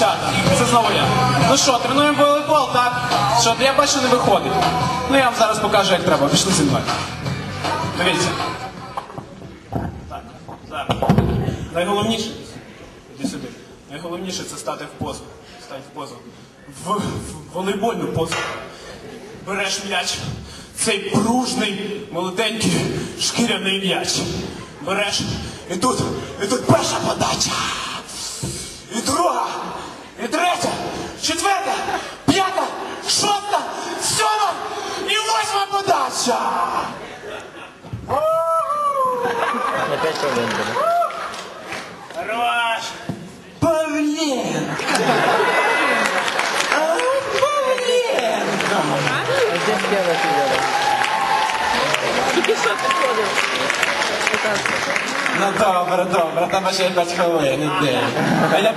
дівчата. Це знову я. Ну що, тренуємо волейбол, так? Що, я бачу, не виходить. Ну я вам зараз покажу, як треба. Пішли зі мною. Дивіться. Так, зараз. Найголовніше. Іди сюди. Найголовніше це стати в позу. Стати в позу. В, в волейбольну позу. Береш м'яч. Цей пружний, молоденький, шкіряний м'яч. Береш і тут, і тут перша подача. подача. На 5 хвилин буде. Хорош! Павленко! А, Павленко! А де співа сиділа? Тільки що підходив. Ну добре, добре, там ще 5 хвилин, іди. А я